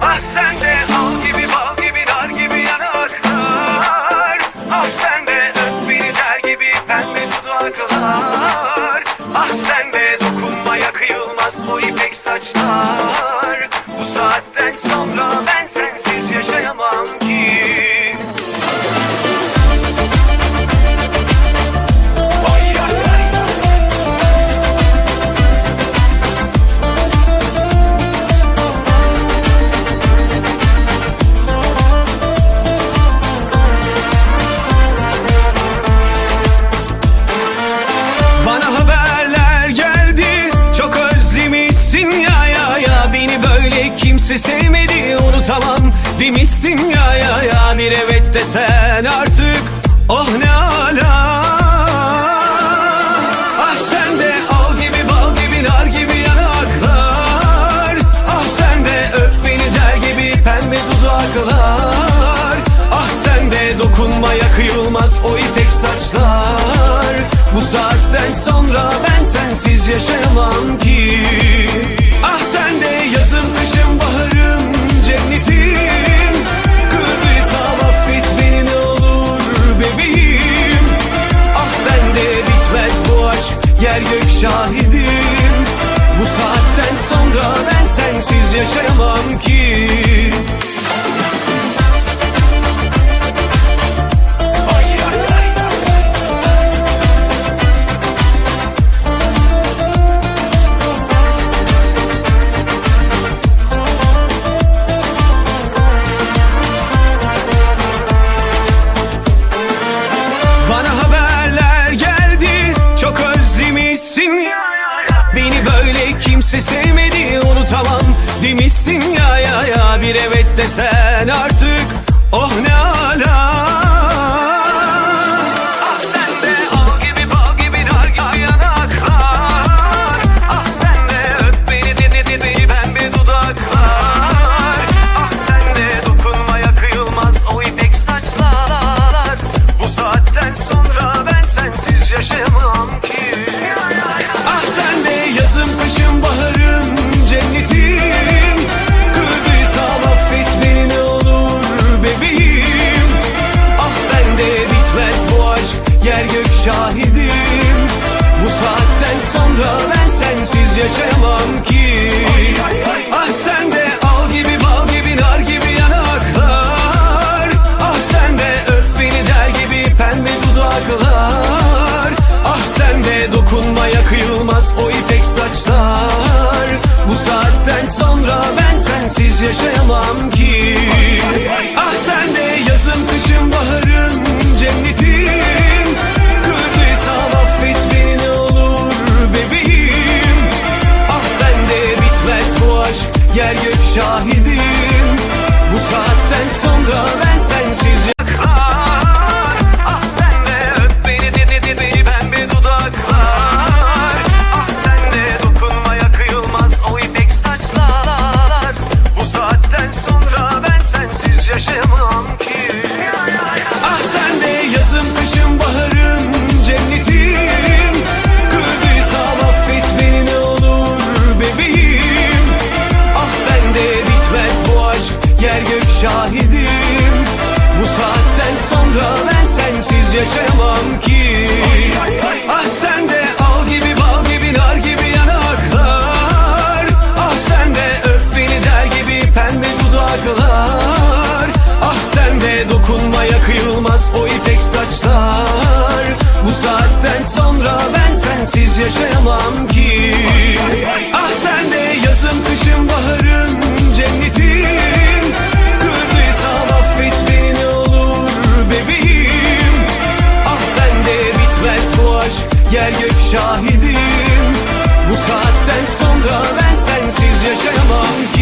Ah sen de Bir evet desen artık Oh ne ala. Ah sen al gibi bal gibi nar gibi yanaklar. Ah sen öp beni der gibi pembe dudaklar Ah sen dokunmaya kıyılmaz o ipek saçlar. Bu saatten sonra ben sensiz yaşayamam ki. Ah sen de yazın yer gök şahidim. Bu saatten sonra ben sensiz yaşayamam ki kimse sevmedi Unutamam. Demişsin ya ya ya Bir evet desen artık. Oh ne ala. Ah sonra ben sensiz yaşayamam ki. Ah sen de al gibi bal gibi nar gibi yanaklar. Ah sen de öp beni der gibi pembe dudaklar. Ah sen de dokunmaya kıyılmaz o ipek saçlar. Bu saatten sonra ben sensiz yaşayamam ki yer gök şahidim Bu saatten sonra ben sensiz yakar. Ah sen de öp beni de de de beni pembe dudaklar Ah sen de dokunmaya kıyılmaz o ipek saçlar. Bu saatten sonra ben sensiz yaşayamam ki yaşayamam ki. Ah sen de al gibi bal gibi nar gibi yanaklar. Ah sen de öp beni der gibi pembe dudaklar. Ah sen de dokunmaya kıyılmaz o ipek saçlar. Bu saatten sonra ben sensiz yaşayamam yer gök şahidim. Bu saatten sonra ben sensiz yaşayamam. ki